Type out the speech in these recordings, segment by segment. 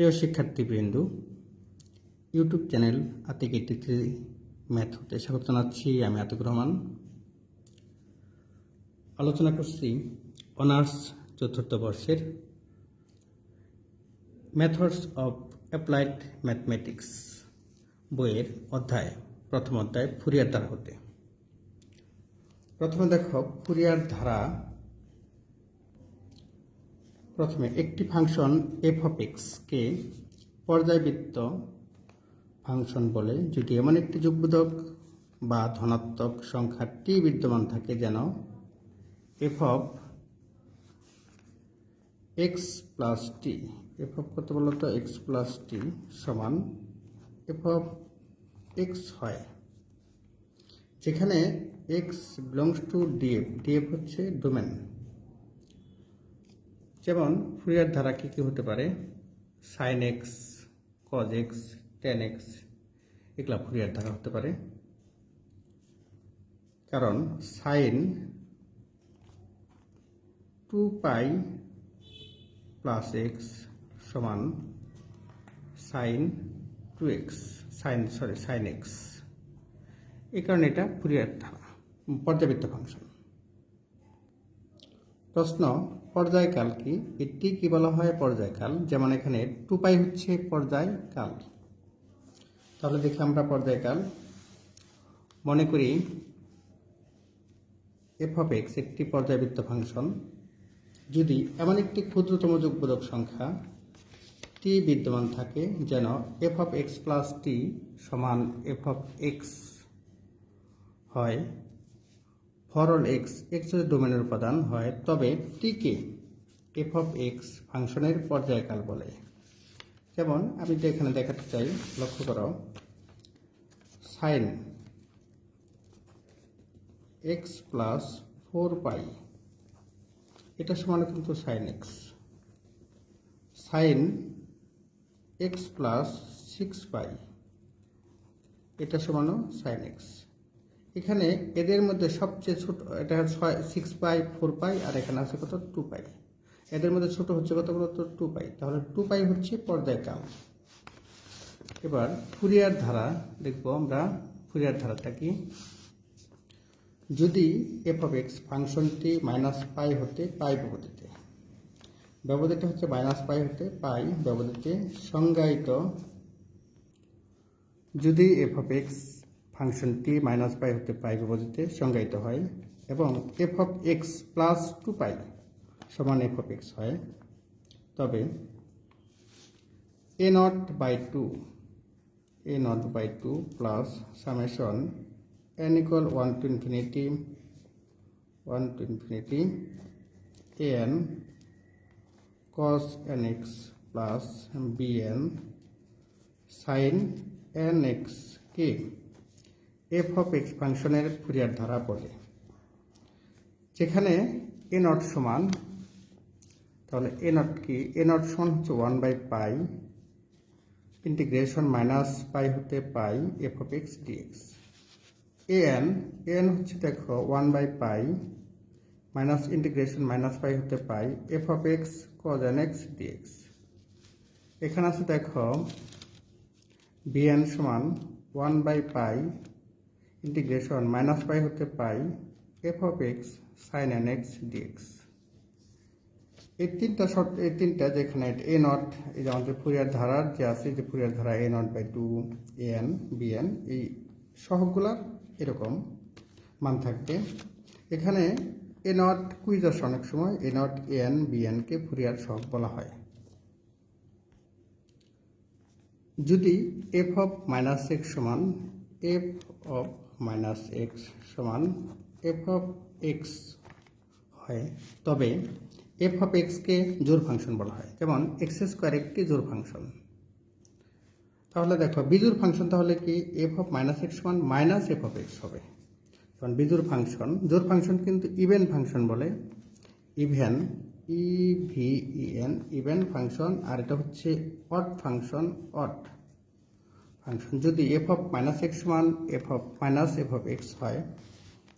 প্রিয় শিক্ষার্থীবৃন্দ, YouTube channel Atik eighty three math হতে স্বাগত জানাচ্ছি আমি আতিক রহমান। আলোচনা করছি অনার্স চতুর্থ বর্ষের মেথডস অফ অ্যাপ্লাইড ম্যাথমেটিক্স বইয়ের অধ্যায়, প্রথম অধ্যায়, ফুরিয়ার ধারা হতে। প্রথমে দেখো, ফুরিয়ার ধারা প্রথমে একটি ফাংশন এফ অফ এক্সকে পর্যায়বৃত্ত ফাংশন বলে যদি এমন একটি যোগবোধক বা ধনাত্মক সংখ্যা টি বিদ্যমান থাকে যেন f of x plus t f of কত বলতো এক্স প্লাস টি সমান এফ অফ এক্স হয়। যেখানে x belongs to d f d f হচ্ছে ডোমেন যেমন ফুরিয়ার ধারা কী কী হতে পারে? Sine x cos x tan x এগুলা ফুরিয়ার ধারা হতে পারে। কারণ sine two pi plus x সমান sine two x sine sorry sine x এই কারণে এটা ফুরিয়ার ধারা, পর্যাবৃত্ত ফাংশন প্রশ্ন পর্যায়কাল কি এটি কি বলা হয় পর্যায়কাল? যেমন এখানে টু পাই হচ্ছে পর্যায়কাল। তাহলে দেখি আমরা পর্যায়কাল। মনে করি এফ অফ এক্স একটি পর্যায়বৃত্ত ফাংশন। যদি এমন একটি ক্ষুদ্রতম যোগবোধক সংখ্যা টি বিদ্যমান থাকে, যেন f of x plus t সমান এফ অফ এক্স হয় ফর অল এক্স এক্স যদি ডোমেনের উপাদান, হয় তবে টিকে এফ অফ এক্স ফাংশনের পর্যায়কাল বলে। যেমন আমি এখানে দেখাতে চাই, লক্ষ্য করো sine x plus four pi এটা সমান কিন্তু sine x sine x plus six pi এটা সমানও সাইন এক্স এখানে এদের মধ্যে সবচেয়ে ছোট, এটা ছয় সিক্স পাই ফোর পাই, আর এখানে আছে কত? Two pi. এদের মধ্যে ছোট হচ্ছে কত কত টু পাই। তাহলে টু পাই হচ্ছে পর্যায়কাল এবার ফুরিয়ার ধারা দেখব আমরা। ফুরিয়ার ধারাটা কি? যদি এফ অফ এক্স ফাংশনটি মাইনাস পাই হতে পাই ব্যবধিতে ব্যবধিটা হচ্ছে মাইনাস পাই হতে পাই ব্যবধিতে সংজ্ঞায়িত, যদি এফ অফ এক্স ফাংশনটি মাইনাস পাই হতে পাই বিপরীতে সংজ্ঞায়িত হয় এবং f of x plus two pi সমান এফ অফ এক্স হয়। তবে a nought by two a nought by two plus summation n equal one to infinity one to infinity n cos nx plus bn sin nx কে f of x ফাংশনের Fourier ধারা বলে। যেখানে a not সমান, তাহলে a not কি? এ not সমান হচ্ছে one by pi integration minus pi হতে pi f of x d x a n a n হচ্ছে দেখো one by pi minus integration minus pi হতে pi f of x cos n x d x এখানে আছে দেখো BN সমান one by pi integration minus pi হতে pi f of x sine n x d x এই তিনটা শর্ত এই তিনটা যেখানে এ নট এই যে আমাদের ফুরিয়ার ধারার যে আছে যে ফুরিয়ার ধারা a nought by two a n b n এই সহগুলার এরকম মান থাকবে। এখানে এ নট কুইজ আসে অনেক সময় এ নট এ এন বিএনকে ফুরিয়ার সহগ বলা হয়। যদি এফ অফ মাইনাস এক্স সমান এফ অফ মাইনাস এক্স সমান এফ অফ এক্স হয়। তবে এফ অফ এক্সকে জোর ফাংশন বলা হয়। যেমন এক্স স্কোয়ার একটি জোর ফাংশন তাহলে দেখো বিজোর ফাংশন তাহলে কি এফ অফ মাইনাস এক্স সমান মাইনাস এফ অফ এক্স হবে। কারণ বিজোর ফাংশন জোর ফাংশন কিন্তু ইভেন ফাংশন বলে। Even e v e n even function আর এটা হচ্ছে অট ফাংশন অট ফাংশন। যদি এফ অফ মাইনাস এক্স সমান f of minus f of x হয়,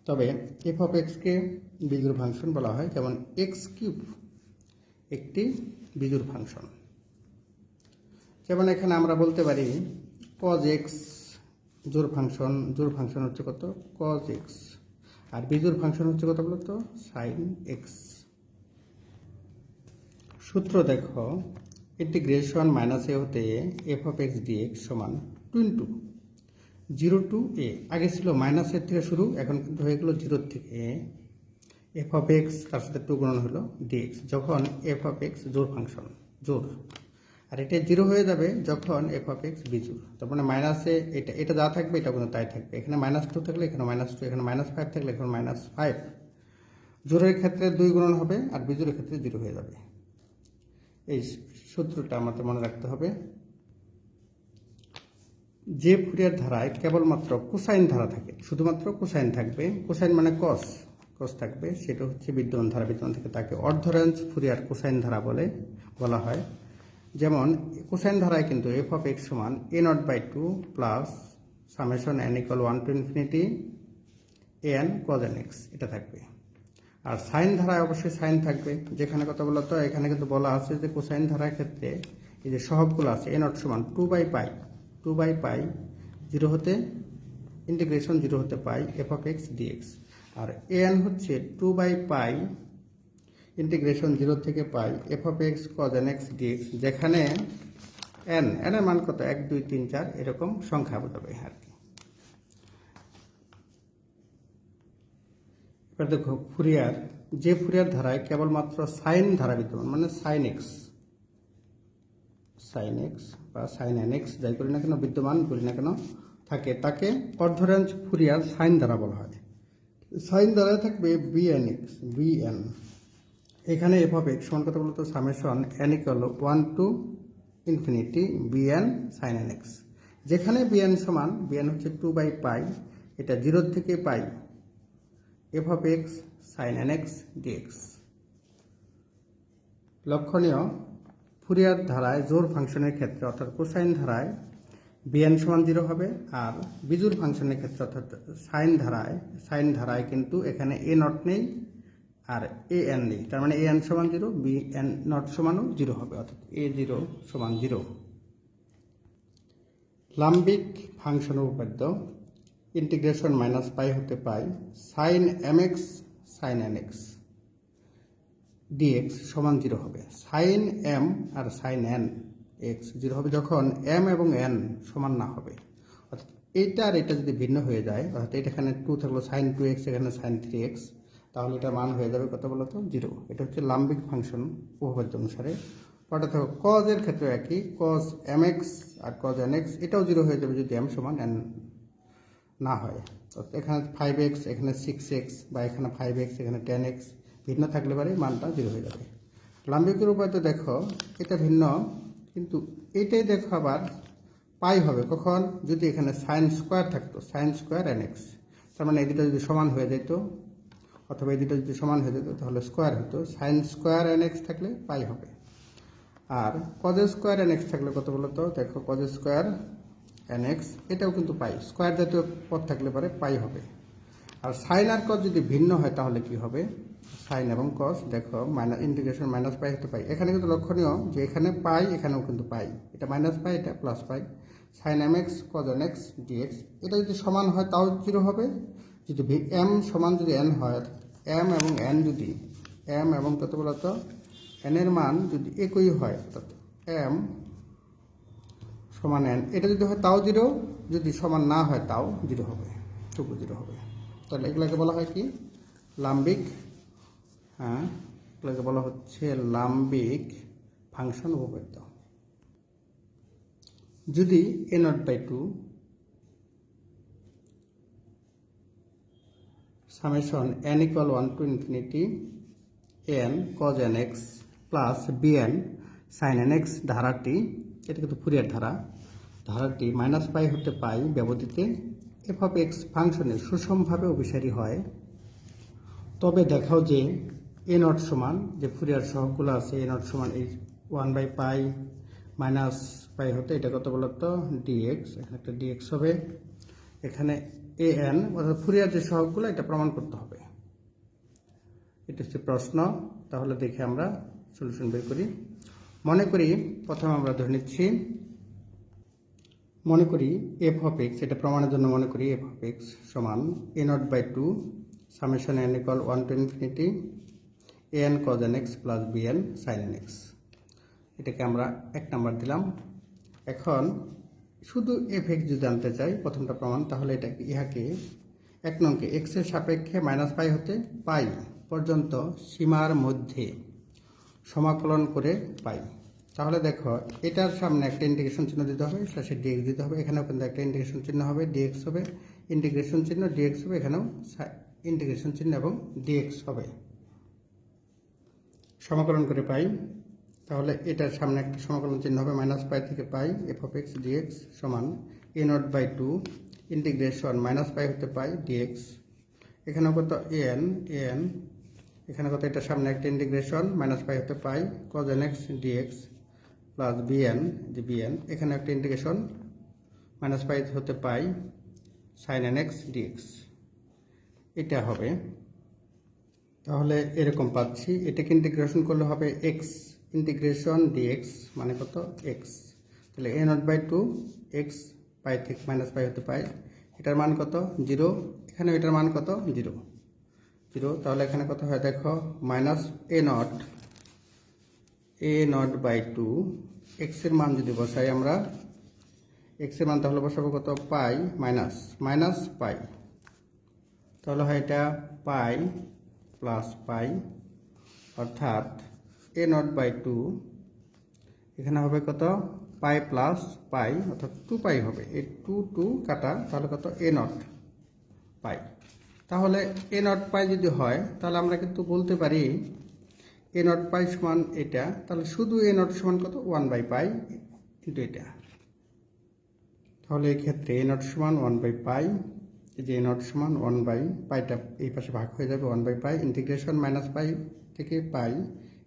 তবে এফ অফ এক্সকে বিজোড় ফাংশন বলা হয়। যেমন এক্স কিউব একটি বিজুর ফাংশন। যেমন এখানে আমরা বলতে পারি কজ এক্স জোর ফাংশন জোর ফাংশন হচ্ছে কত? কজ এক্স আর বিজোর ফাংশন হচ্ছে কত বলতো সাইন এক্স সূত্র দেখো ইন্টিগ্রেশন মাইনাস এ হতে f of x d x সমান two into zero to a. আগে ছিল মাইনাসের থেকে শুরু, এখন কিন্তু হয়ে গেলো জিরোর থেকে এফ অফ এক্স তার সাথে টু গুণন হলো ডিএক্স, যখন এফ অফ এক্স জোর ফাংশন জোর আর এটা জিরো হয়ে যাবে যখন এফ অফ এক্স বিজোর তার মানে মাইনাসে এটা এটা যা থাকবে এটা কিন্তু তাই থাকবে। এখানে মাইনাস টু থাকলে এখানে মাইনাস টু, এখানে মাইনাস ফাইভ থাকলে এখানে মাইনাস ফাইভ। জোরের ক্ষেত্রে দুই গুণন হবে আর বিজোরের ক্ষেত্রে জিরো হয়ে যাবে। এই সূত্রটা আমাদের মনে রাখতে হবে। যে ফুরিয়ার ধারায় কেবলমাত্র কোসাইন ধারা থাকে, শুধুমাত্র কোসাইন থাকবে, কোসাইন মানে কস কস থাকবে, সেটা হচ্ছে বিদ্যমান ধারা বিদ্যমান থেকে তাকে অর্ধরেঞ্জ ফুরিয়ার কোসাইন ধারা বলে, বলা হয়। যেমন, কোসাইন ধারায় কিন্তু এফ অফ এক্স সমান a nought by two plus summation n equal one to infinity n cos n x এটা থাকবে। আর সাইন ধারায় অবশ্যই সাইন থাকবে, যেখানে কথা বলা তো, এখানে কিন্তু বলা আছে যে কোসাইন ধারার ক্ষেত্রে এই যে সহগগুলো আছে এ নট সমান two by pi two by pi zero হতে ইন্টিগ্রেশন জিরো হতে pi f of x d x R n হচ্ছে two by pi integration zero থেকে pi f of x cos n x d x যেখানে n n এর মান কত? এক, দুই, তিন, চার, এরকম সংখ্যা বোঝাবে আর কি। এবার দেখো, ফুরিয়ার, যে ফুরিয়ার ধারায় কেবলমাত্র সাইন ধারা বিদ্যমান মানে সাইন এক্স সাইন এক্স বা সাইন এন এক্স যাই করি না কেন, বিদ্যমান বলি না কেন, থাকে। তাকে অর্ধরেঞ্জ ফুরিয়ার সাইন দ্বারা বলা হয়। সাইন দ্বারা থাকবে b n x b n এখানে এফ অফ এক্স সমান কথা বলতো? Summation n equal one to infinity b n sine n x যেখানে বি এন সমান বি এন হচ্ছে টু বাই পাই এটা জিরোর থেকে pi f of x sine n x d x লক্ষণীয় ফুরিয়ার ধারায় জোর ফাংশনের ক্ষেত্রে অর্থাৎ কোসাইন ধারায় বিএন সমান জিরো হবে আর বিজুর ফাংশনের ক্ষেত্রে অর্থাৎ সাইন ধারায় সাইন ধারায় কিন্তু এখানে এ নট নেই আর এ এন নেই। তার মানে এ এন সমান জিরো, বি এন নট সমানও জিরো হবে, অর্থাৎ এ জিরো সমান জিরো। লাম্বিক ফাংশন উপপাদ্য, ইন্টিগ্রেশন মাইনাস পাই হতে pi sine m x, sine n x. D x সমান জিরো হবে। সাইন এম আর সাইন এন এক্স জিরো হবে যখন এম এবং এন সমান না হবে। অর্থাৎ এইটা আর এটা যদি ভিন্ন হয়ে যায়, অর্থাৎ এটা এখানে টু থাকল সাইন টু এক্স এখানে সাইন থ্রি এক্স তাহলে এটা মান হয়ে যাবে কত বলতো? জিরো এটা হচ্ছে লাম্বিক ফাংশন উপপাদ্য অনুসারে। পরে দেখো কজের ক্ষেত্রে একই কজ এম এক্স আর কজ এন এক্স এটাও জিরো হয়ে যাবে যদি এম সমান এন না হয়। অর্থাৎ এখানে ফাইভ এক্স এখানে সিক্স এক্স বা এখানে ফাইভ এক্স এখানে টেন এক্স ভিন্ন থাকলে পারে মানটা জিরো হয়ে যাবে। লাম্বিকের উপায়তে দেখো, এটা ভিন্ন, কিন্তু এটাই দেখো আবার পাই হবে। কখন? যদি এখানে সাইন স্কোয়ার থাকতো সাইন স্কোয়ার এন এক্স তার মানে এই দুটো যদি সমান হয়ে যেত, অথবা এই দুটো যদি সমান হয়ে যেত, তাহলে স্কোয়ার হতো। সাইন স্কোয়ার এন এক্স থাকলে পাই হবে। আর কজ স্কোয়ার এন এক্স থাকলে কত বলতো? দেখো কজ স্কোয়ার এন এক্স এটাও কিন্তু পাই। স্কোয়ার জাতীয় পদ থাকলে পরে পাই হবে। আর সাইন আর কজ যদি ভিন্ন হয়, তাহলে কি হবে? সাইন এবং কস দেখো মাইনাস ইন্টিগ্রেশন মাইনাস পাই হতে পাই এখানে কিন্তু লক্ষণীয় যে এখানে পাই, এখানেও কিন্তু পাই। এটা মাইনাস পাই এটা plus pi sine m x cos n x d x এটা যদি সমান হয়, তাও জিরো হবে। যদি এম সমান যদি এন হয় এম এবং এন যদি এম এবং কত বলতো? এন এর মান যদি একই হয়, অর্থাৎ এম সমান এন এটা যদি হয়, তাও জিরো যদি সমান না হয়, তাও জিরো হবে। টুকু জিরো হবে। তাহলে এগুলাকে বলা হয় কি? লাম্বিক হ্যাঁ? এগুলোকে বলা হচ্ছে লাম্বিক ফাংশন উপপাদ্য। যদি a nought by two summation n equal one to infinity n cos n x plus b n sine n x ধারাটি এটা কিন্তু ফুরিয়ার ধারা, ধারাটি মাইনাস পাই হতে পাই ব্যবধিতে এফ অফ এক্স ফাংশনের সুষমভাবে অভিসারী হয়। তবে দেখাও যে এ নট সমান, যে ফুরিয়ার সহগগুলো আছে এ নট সমান এই one by pi minus pi হতে এটা কত বলতো? ডিএক্স এখানে একটা ডিএক্স হবে। এখানে এ এন অর্থাৎ ফুরিয়ার যে সহগগুলো, এটা প্রমাণ করতে হবে। এটা হচ্ছে প্রশ্ন। তাহলে দেখে আমরা সলিউশন বের করি। মনে করি, প্রথমে আমরা ধরে নিচ্ছি, মনে করি এফ অফ এক্স এটা প্রমাণের জন্য মনে করি এফ অফ এক্স সমান a nought by two summation n equal one to infinity n cos x plus b n sine x এটাকে আমরা এক নাম্বার দিলাম। এখন শুধু এফ এক্স যদি জানতে চাই, প্রথমটা প্রমাণ, তাহলে এটাকে ইহাকে এক নংকে এক্সের সাপেক্ষে মাইনাস পাই হতে পাই পর্যন্ত সীমার মধ্যে সমাকলন করে পাই। তাহলে দেখো, এটার সামনে একটা ইন্টিগ্রেশন চিহ্ন দিতে হবে শেষে ডিএক্স দিতে হবে, এখানেও কিন্তু একটা ইন্টিগ্রেশন চিহ্ন হবে ডিএক্স হবে ইন্টিগ্রেশন চিহ্ন ডিএক্স হবে, এখানেও ইন্টিগ্রেশন চিহ্ন এবং ডিএক্স হবে। সমাকলন করে পাই, তাহলে এটার সামনে একটা সমাকলন চিহ্ন হবে মাইনাস পাই থেকে pi f of x d x সমান a nought by two integration minus pi হতে পাই ডিএক্স এখানে কত? এন এন এখানে কত? এটার সামনে একটা ইন্টিগ্রেশন মাইনাস পাই হতে pi cos n x d x plus b n যে বিএন এখানে একটা ইন্টিগ্রেশন মাইনাস পাই হতে pi sine n x d x এটা হবে তাহলে এরকম পাচ্ছি। এটাকে ইন্টিগ্রেশন করলে হবে এক্স ইন্টিগ্রেশন ডিএক্স মানে কত? এক্স তাহলে a nought by two x pi থেকে মাইনাস পাই হতে পাই এটার মান কত? জিরো এখানে এটার মান কত? জিরো জিরো তাহলে এখানে কত হয়? দেখো minus a nought a nought by two এক্সের মান যদি বসাই আমরা এক্সের মান তাহলে বসাবো কত? Pi minus minus pi. তাহলে হয় এটা পাই প্লাস পাই অর্থাৎ এ নট বাই টু এখানে হবে কত? পাই প্লাস পাই অর্থাৎ টু পাই হবে। এই টু টু কাটা, তাহলে কত? এ নট পাই তাহলে এ নট পাই যদি হয়, তাহলে আমরা কিন্তু বলতে পারি এ নট পাই সমান এটা। তাহলে শুধু এ নট সমান কত? ওয়ান বাই পাই কিন্তু এটা। তাহলে এই ক্ষেত্রে এ নট সমান ওয়ান বাই পাই এই যে নট সমান ওয়ান বাই পাইটা এই পাশে ভাগ হয়ে যাবে one by pi integration minus pi থেকে pi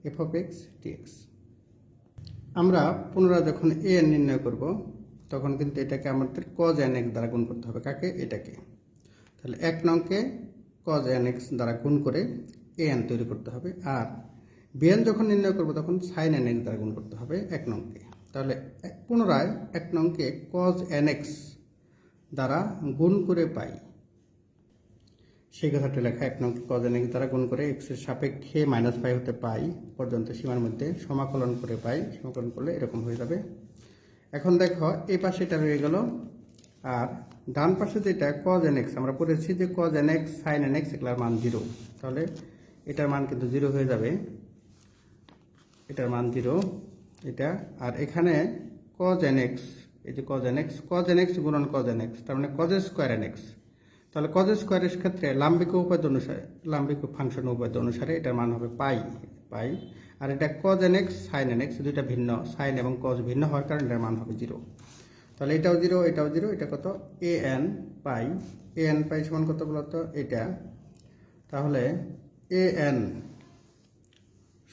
f of x d x আমরা পুনরায় যখন এ এন নির্ণয় করব, তখন কিন্তু এটাকে আমাদের কজ এন এক্স দ্বারা গুণ করতে হবে। কাকে? এটাকে। তাহলে এক নংকে কজ এন এক্স দ্বারা গুণ করে এ এন তৈরি করতে হবে। আর বিএন যখন নির্ণয় করব, তখন সাইন এন এক্স দ্বারা গুণ করতে হবে এক নংকে। তাহলে পুনরায় এক নংকে কজ এন এক্স দ্বারা গুণ করে পাই। সেই কথাটা লেখা এক নং কজ এন এক্স দ্বারা গুণ করে এক্সের সাপেক্ষে মাইনাস পাই হতে পাই পর্যন্ত সীমার মধ্যে সমাকলন করে পাই। সমাকলন করলে এরকম হয়ে যাবে। এখন দেখো, এই পাশে এটা রয়ে গেল। আর ডান পাশে যেটা কজ এন এক্স আমরা পড়েছি যে cos n x sine n x এগুলার মান জিরো তাহলে এটার মান কিন্তু জিরো হয়ে যাবে। এটার মান জিরো এটা। আর এখানে কজ এন এক্স এই যে cos n x cos n x গুণন কজ এন এক্স তার মানে কজ স্কোয়ার এন এক্স তাহলে কজ স্কোয়ারের ক্ষেত্রে লাম্বিক উপাদ্য অনুসারে, লাম্বিক ফাংশন উপাদ্য অনুসারে এটার মান হবে পাই পাই আর এটা cos n x sine n x দুইটা ভিন্ন সাইন এবং কজ ভিন্ন হওয়ার কারণে এটার মান হবে জিরো তাহলে এটাও জিরো এটাও জিরো এটা কত? A N pi A N পাই সমান কত বলতো এটা। তাহলে এ এন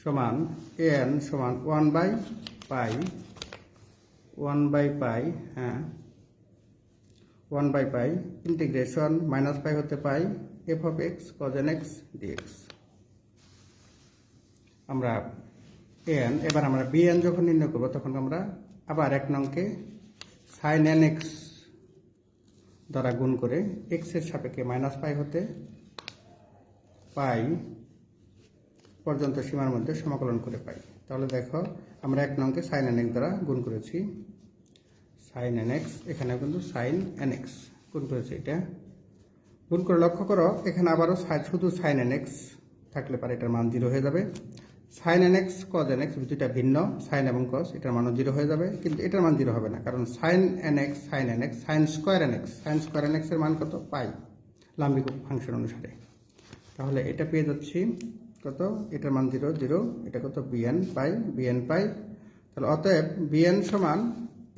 সমান এ এন সমান one by pi one by pi হ্যাঁ one by pi, integration minus pi হতে pi f of x cos n x dx আমরা এন এবার আমরা বি এন যখন নির্ণয় করব, তখন আমরা আবার এক নংকে সাইন এন এক্স দ্বারা গুণ করে এক্সের সাপেক্ষে মাইনাস পাই হতে পাই পর্যন্ত সীমার মধ্যে সমাকলন করে পাই। তাহলে দেখো, আমরা এক নংকে সাইন এন দ্বারা গুণ করেছি। সাইন এন এক্স এখানে কিন্তু সাইন এন এক্স গুণ করেছি এটা। গুণ করে লক্ষ্য করো, এখানে আবারও শুধু সাইন এন এক্স থাকলে পারে এটার মান জিরো হয়ে যাবে। Sine n x cos n x দুইটা ভিন্ন সাইন এবং কজ এটার মানও জিরো হয়ে যাবে, কিন্তু এটার মান জিরো হবে না, কারণ sine n x sine n x sine square n x sine square n এক্সের মান কত? পাই। লাম্বিক ফাংশন অনুসারে। তাহলে এটা পেয়ে যাচ্ছি। কত? এটার মান জিরো জিরো এটা কত? B n pi b n pi. তাহলে অতএব বিএন সমান,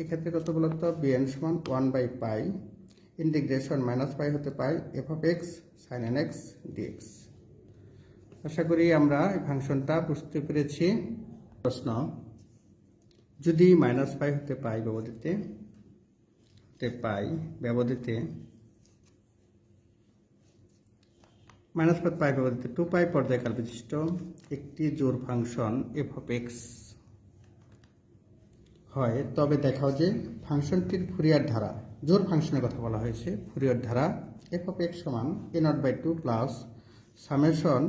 এক্ষেত্রে কত বলতো? বিএন সমান one by pi integration minus pi হতে pi f of x sine n x dx আশা করি আমরা এই ফাংশনটা বুঝতে পেরেছি। প্রশ্ন, যদি মাইনাস পাই হতে পাই ব্যবধিতে হতে পাই ব্যবধিতে মাইনাস পাই পাই ব্যবধিতে টু পাই পর্যায়কাল বিশিষ্ট একটি জোর ফাংশন এফ অফ এক্স হয়। তবে দেখাও যে ফাংশনটির ফুরিয়ার ধারা, জোর ফাংশনের কথা বলা হয়েছে, ফুরিয়ার ধারা এফ অফ এক্স সমান a naught by two plus summation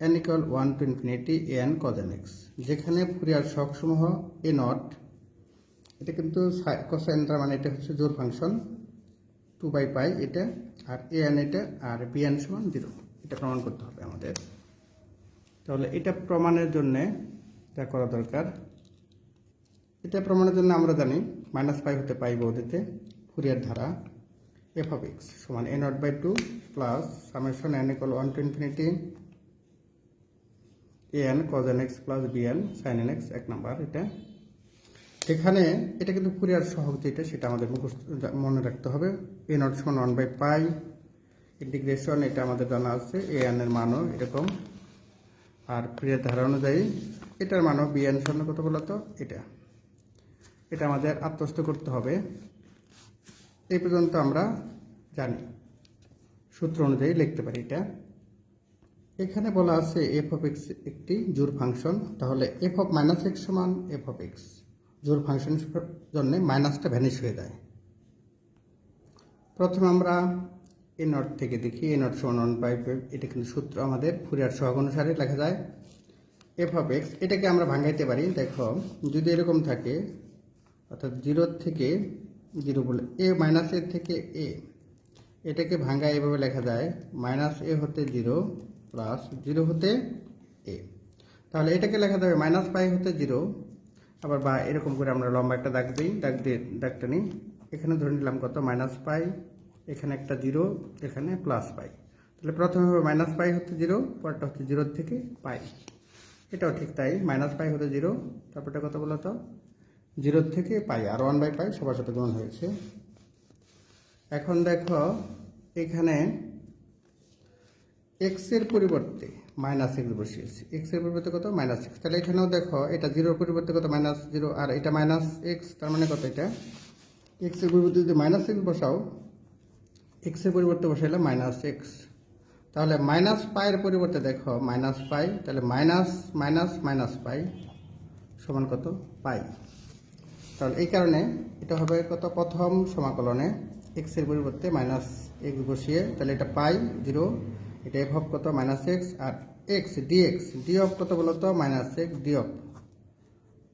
n equal one to infinity n cos n x যেখানে ফুরিয়ার শখসমূহ এ নট এটা কিন্তু কোসাইনটা মানে এটা হচ্ছে জোর ফাংশন টু বাই পাই এটা আর এ এন এটা আর বি এন সমান জিরো এটা প্রমাণ করতে হবে আমাদের। তাহলে এটা প্রমাণের জন্যে যা করা দরকার। এটা প্রমাণের জন্য আমরা জানি মাইনাস পাই হতে পাই বৌদিতে, ফুরিয়ার ধারা। এফ অফ এক্স সমান A naught by two plus summation N equal one to infinity A N cos N X plus B N sine N X এক নাম্বার এটা। এখানে এটা কিন্তু ফুরিয়ার সহগ যেটা, সেটা আমাদের মুখস্থ, মনে রাখতে হবে। এ নট সমান ওয়ান বাই পাই ইন্টিগ্রেশন এটা আমাদের জানা আছে এ এর মানও এরকম। আর ফুরিয়ার ধারা অনুযায়ী, এটার মানও বি এন সমান কত বলতো? এটা। এটা আমাদের আত্মস্থ করতে হবে। এই পর্যন্ত আমরা জানি। সূত্র অনুযায়ী লিখতে পারি এটা। এখানে বলা আছে এফ অফ এক্স একটি জোর ফাংশন। তাহলে এফ অফ মাইনাস এক্স সমান এফ অফ এক্স জোর ফাংশনের জন্য মাইনাসটা ভ্যানিশ হয়ে যায়। প্রথমে আমরা এ নট থেকে দেখি, এ নট সমান ওয়ান বাই এটা কিন্তু সূত্র আমাদের ফুরিয়ার সহগ অনুসারে লেখা যায়। এফ অফ এক্স এটাকে আমরা ভাঙাইতে পারি, দেখো, যদি এরকম থাকে, অর্থাৎ জিরোর থেকে জিরো বলে এ মাইনাস এ থেকে এ এটাকে ভাঙা এভাবে লেখা যায় মাইনাস এ হতে জিরো প্লাস জিরো হতে এ তাহলে এটাকে লেখা যাবে মাইনাস পাই হতে জিরো আবার বা এরকম করে আমরা লম্বা একটা দাগ দিই, দাগ দিয়ে, দাগটা নিই। এখানে ধরে নিলাম কত? মাইনাস পাই এখানে একটা জিরো এখানে প্লাস পাই তাহলে প্রথমে হবে মাইনাস পাই হতে জিরো পরটা হচ্ছে জিরোর থেকে পাই এটাও ঠিক তাই মাইনাস পাই হতে জিরো তারপরটা কত বলো তো? জিরোর থেকে পাই আর ওয়ান বাই পাই সবার সাথে গুণ হয়েছে। এখন দেখো, এখানে এক্সের পরিবর্তে মাইনাস এক্স বসিয়েছি। এক্সের পরিবর্তে কত? মাইনাস এক্স তাহলে এখানেও দেখো, এটা জিরোর পরিবর্তে কত? মাইনাস জিরো আর এটা মাইনাস এক্স তার মানে কত এটা? এক্সের পরিবর্তে যদি মাইনাস এক্স বসাও এক্সের পরিবর্তে বসাইলে মাইনাস এক্স তাহলে মাইনাস পাইয়ের পরিবর্তে দেখো মাইনাস পাই তাহলে মাইনাস মাইনাস মাইনাস পাই সমান কত? পাই তাহলে এই কারণে এটা হবে কত? প্রথম সমাকলনে এক্সের পরিবর্তে মাইনাস এক্স বসিয়ে, তাহলে এটা পাই জিরো এটা এফ অফ কত? মাইনাস এক্স আর এক্স ডিএক্স ডি অফ কত বলতো? Minus x d of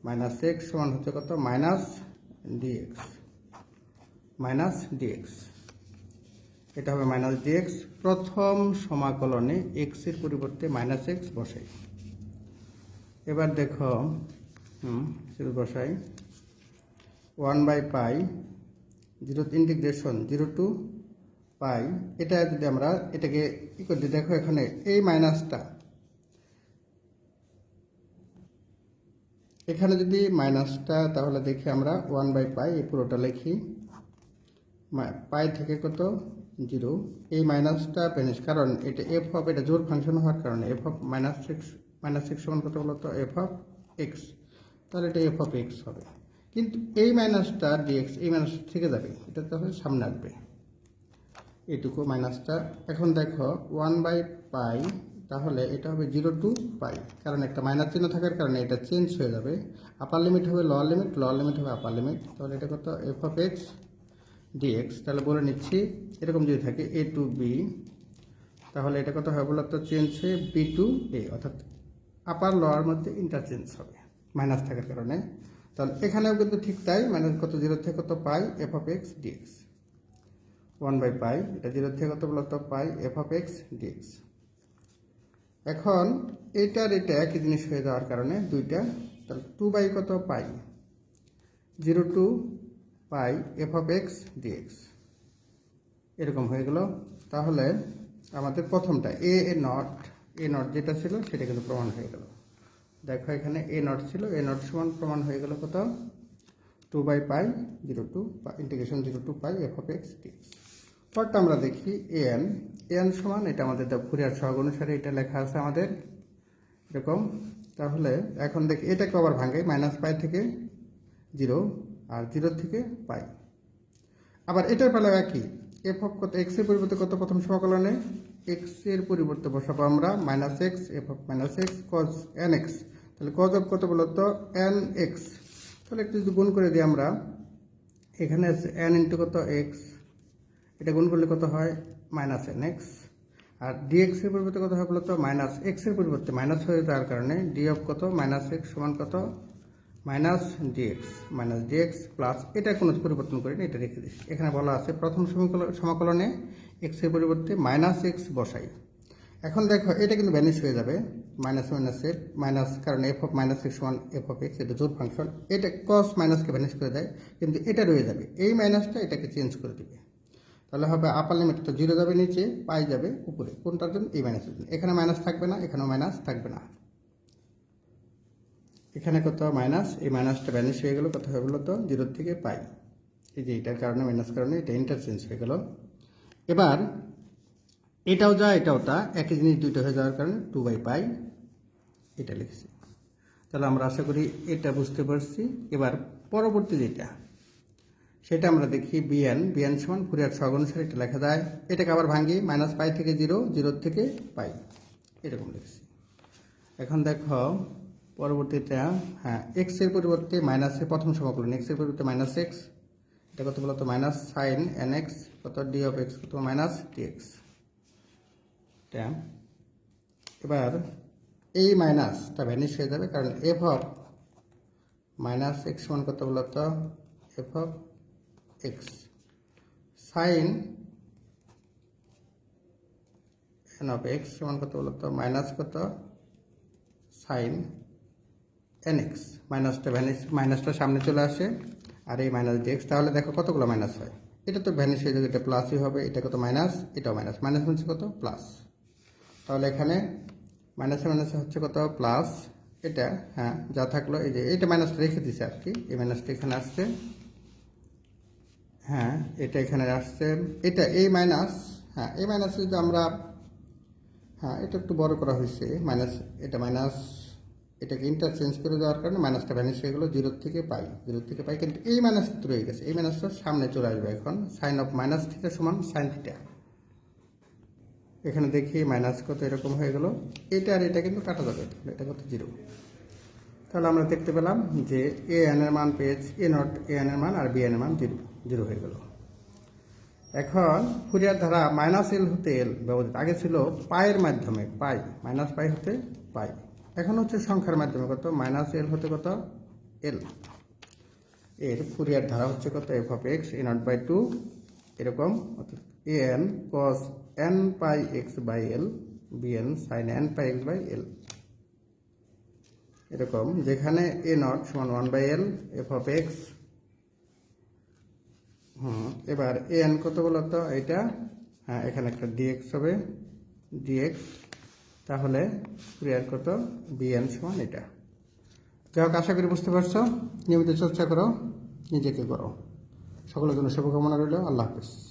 minus x সমান হচ্ছে কত? মাইনাস ডিএক্স মাইনাস ডিএক্স এটা হবে মাইনাস ডিএক্স প্রথম সমাকলনে এক্সের পরিবর্তে মাইনাস এক্স বসাই। এবার দেখো শুধু বসাই। One by pi zero integration zero to pi এটা যদি আমরা এটাকে কী করছি দেখো এখানে এই মাইনাসটা এখানে যদি মাইনাসটা তাহলে দেখি আমরা ওয়ান বাই পাই এই পুরোটা লিখি। পাই থেকে কত? জিরো। এই মাইনাসটা পেনিস, কারণ এটা এফ অফ এটা জোর ফাংশন হওয়ার কারণে f of minus six minus six সমান কত বলতো? এফ অফ এক্স তাহলে এটা এফ অফ এক্স হবে। কিন্তু এই মাইনাসটা ডিএক্স এই মাইনাস থেকে যাবে। এটা তাহলে সামনে আসবে। এটুকু মাইনাসটা। এখন দেখো ওয়ান বাই পাই তাহলে এটা হবে জিরো টু পাই কারণ একটা মাইনাস চিহ্ন থাকার কারণে এটা চেঞ্জ হয়ে যাবে। আপার লিমিট হবে লোয়ার লিমিট লোয়ার লিমিট হবে আপার লিমিট তাহলে এটা কত? এফ অফ এক্স ডিএক্স তাহলে বলে নিচ্ছি, এরকম যদি থাকে এ টু বি তাহলে এটা কত হবে বলতো? চেঞ্জ হয়ে বি টু এ অর্থাৎ আপার লোয়ার মধ্যে ইন্টারচেঞ্জ হবে মাইনাস থাকার কারণে। তাহলে এখানেও কিন্তু ঠিক তাই মাইনাস কত জিরো থেকে কত pi? F of x dx one by pi এটা জিরো থেকে কত বলতো? Pi f of x dx এখন এটার এটা একই জিনিস হয়ে যাওয়ার কারণে দুইটা, তাহলে টু বাই কত? Pi zero to pi f of x dx এরকম হয়ে গেল। তাহলে আমাদের প্রথমটা এ এ নট এ নট যেটা ছিল সেটা কিন্তু প্রমাণ হয়ে গেল। দেখো এখানে এ নট ছিল এ নট সমান প্রমাণ হয়ে গেল কত? Two by pi zero to integration zero to pi f of x dx পরটা আমরা দেখি এন এন সমান, এটা আমাদের ফুরিয়ার সহগ অনুসারে এটা লেখা আছে আমাদের। এরকম। তাহলে এখন দেখি এটাকে আবার ভাঙে মাইনাস পাই থেকে জিরো আর জিরো থেকে পাই। আবার এটার বেলাও একই। এফ অফ কত এক্সের পরিবর্তে কত প্রথম সমাকলনে এক্সের পরিবর্তে বসাবো আমরা minus x f of minus x cos n x তাহলে কজ অফ কত বলতো? এন এক্স তাহলে একটু যদি গুণ করে দিই আমরা, এখানে আছে এন ইন্টু কত এক্স এটা গুণ করলে কত হয়? মাইনাস এন এক্স আর ডিএক্স এর পরিবর্তে কত হয় বলতো? মাইনাস এক্সের পরিবর্তে মাইনাস হয়ে যাওয়ার কারণে ডি অফ কত? মাইনাস এক্স সমান কত? Minus dx minus dx plus এটা কোনো পরিবর্তন করিনি, এটা রেখে দিচ্ছি। এখানে বলা আছে প্রথম সমাকলনে এক্সের পরিবর্তে মাইনাস এক্স বসাই। এখন দেখো, এটা কিন্তু ভ্যানিশ হয়ে যাবে। মাইনাস মাইনাসের মাইনাস কারণ f of minus x one f of x এটা জোর ফাংশন এটা কস মাইনাসকে ভ্যানিশ করে দেয়, কিন্তু এটা রয়ে যাবে। এই মাইনাসটা এটাকে চেঞ্জ করে দিবে। তাহলে হবে আপার লিমিট তো জিরো যাবে নিচে, পাই যাবে উপরে। কোনটার জন্য? এই মাইনাসের জন্য। এখানে মাইনাস থাকবে না, এখানেও মাইনাস থাকবে না। এখানে কত? মাইনাস। এই মাইনাসটা ভ্যানিশ হয়ে গেল। কত হয়ে গেলো তো? জিরোর থেকে পাই এই যে এটার কারণে মাইনাস কারণে এটা ইন্টারচেঞ্জ হয়ে গেল। এবার, এটাও যা, এটাও তা। একই জিনিস দুইটা হয়ে যাওয়ার কারণে টু বাই পাই এটা লিখছি। তাহলে আমরা আশা করি এটা বুঝতে পারছি। এবার পরবর্তী যেটা, সেটা আমরা দেখি বিএন বিএন সমান ফুরিয়ার ছক অনুসারে এটা লেখা যায়। এটাকে আবার ভাঙি মাইনাস পাই থেকে জিরো জিরোর থেকে পাই এরকম লিখছি। এখন দেখো পরবর্তীটা হ্যাঁ এক্সের পরিবর্তে মাইনাসের প্রথম সমাকলন এক্সের পরিবর্তে মাইনাস এক্স এটা কত বলতো? মাইনাস সাইন এন এক্স কত ডি অফ এক্স কত মাইনাস ডি এক্স ট্যাম এবার এই মাইনাসটা ভ্যানিশ হয়ে যাবে, কারণ এফ অফ মাইনাস এক্স সমান কত বলতো? F of x sine n of x সমান কত বলতো? মাইনাস কত? সাইন এন এক্স মাইনাসটা ভ্যানিশ মাইনাসটা সামনে চলে আসে, আর এই মাইনাস ডিএক্স তাহলে দেখো কতগুলো মাইনাস হয়? এটা তো ভ্যানিশ হয়ে যাবে, এটা প্লাসই হবে, এটা কত মাইনাস এটাও মাইনাস মাইনাস হচ্ছে কত? প্লাস তাহলে এখানে মাইনাসে মাইনাসে হচ্ছে কত? প্লাস এটা হ্যাঁ যা থাকল, এই যে, এটা মাইনাসটা রেখে দিছে আর কি, এই মাইনাসটা এখানে আসছে। হ্যাঁ এটা এখানে আসছে, এটা, এই মাইনাস হ্যাঁ এই মাইনাস যদি আমরা হ্যাঁ এটা একটু বড় করা হয়েছে মাইনাস এটা মাইনাস এটাকে ইন্টারচেঞ্জ করে দেওয়ার কারণে মাইনাসটা ভ্যানিশ হয়ে গেলো জিরোর থেকে পাই জিরোর থেকে পাই কিন্তু এই মাইনাস তো রয়ে গেছে, এই মাইনাসটা সামনে চলে আসবে এখন সাইন অফ মাইনাস থিটা সমান সাইন থিটা এখানে দেখি মাইনাস কত এরকম হয়ে গেল, এটা আর এটা কিন্তু কাটা যাবে, এটা কত জিরো তাহলে আমরা দেখতে পেলাম যে এ এর মান পেয়েছি এ নট এ এর মান আর বি এর মান জিরো জিরো হয়ে গেল। এখন ফুরিয়ার ধারা মাইনাস এল হতে এল ব্যবহৃত, আগে ছিল পায়ের মাধ্যমে পাই মাইনাস পাই হতে পাই এখন হচ্ছে সংখ্যার মাধ্যমে কত? মাইনাস এল হতে কত? এল এর ফুরিয়ার ধারা হচ্ছে কত? F of x a naught by two এরকম। A n cos n pi x by l b n sine n pi x by l এরকম। যেখানে এ নট সমান one by l f of x hmm, এবার a N কত বলতো? এটা হ্যাঁ এখানে একটা ডিএক্স হবে। ডিএক্স তাহলে ক্রিয়ার কত? বিএন সমান এটা। যাই হোক, আশা করি বুঝতে পারছ। নিয়মিত চর্চা করো, নিজেকে করো। সকলের জন্য শুভকামনা রইল। আল্লাহ হাফিজ।